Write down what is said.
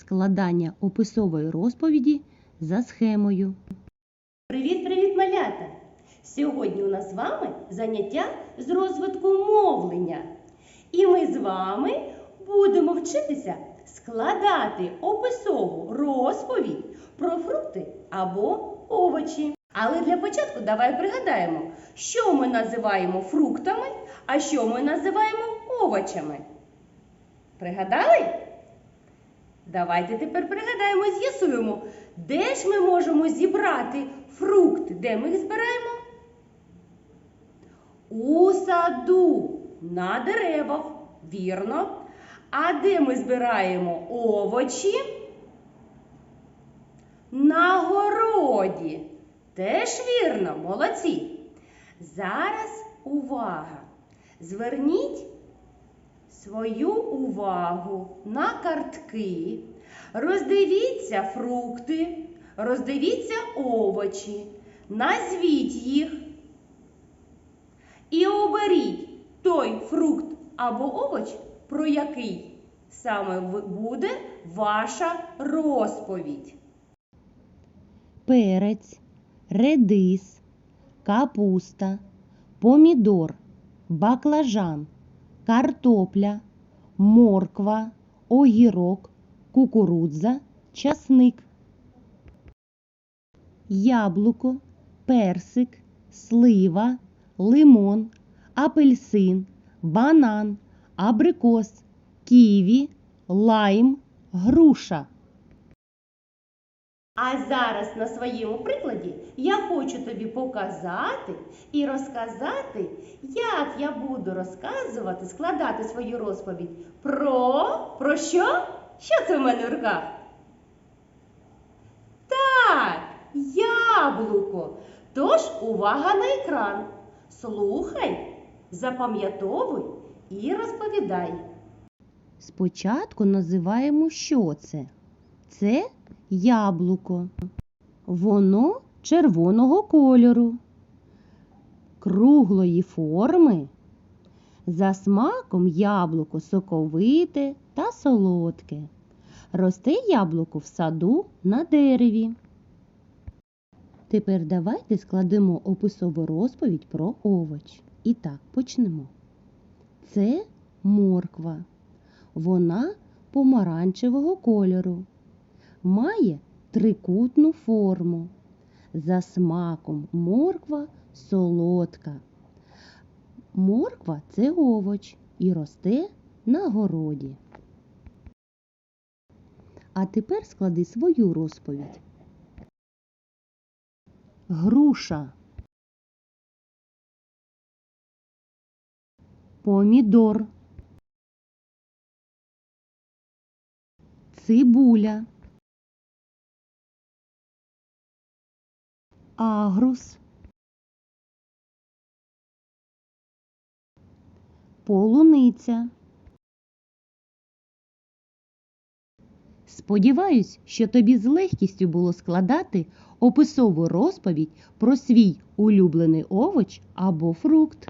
Складання описової розповіді за схемою. Привіт, привіт, малята! Сьогодні у нас з вами заняття з розвитку мовлення. І ми з вами будемо вчитися складати описову розповідь про фрукти або овочі. Але для початку давай пригадаємо, що ми називаємо фруктами, а що ми називаємо овочами. Пригадали? Давайте тепер пригадаємо, з'ясуємо, де ж ми можемо зібрати фрукти, де ми їх збираємо? У саду, на деревах, вірно. А де ми збираємо овочі? На городі. Теж вірно, молодці. Зараз увага. Зверніть свою увагу на картки. Роздивіться фрукти, роздивіться овочі, назвіть їх і оберіть той фрукт або овоч, про який саме буде ваша розповідь. Перець, редис, капуста, помідор, баклажан, картопля, морква, огірок, кукурудза, часник. Яблуко, персик, слива, лимон, апельсин, банан, абрикос, ківі, лайм, груша. А зараз на своєму прикладі я хочу тобі показати і розказати, як я буду розказувати, складати свою розповідь про. Про що? Що це в мене в руках? Так, яблуко. Тож увага на екран. Слухай, запам'ятовуй і розповідай. Спочатку називаємо, що це. Це яблуко. Воно червоного кольору, круглої форми. За смаком яблуко соковите та солодке. Росте яблуко в саду на дереві. Тепер давайте складемо описову розповідь про овоч. І так, почнемо. Це морква. Вона помаранчевого кольору, має трикутну форму. За смаком морква солодка. Морква це овоч і росте на городі. А тепер склади свою розповідь. Груша. Помідор. цибуля, агрус, полуниця. Сподіваюсь, що тобі з легкістю було складати описову розповідь про свій улюблений овоч або фрукт.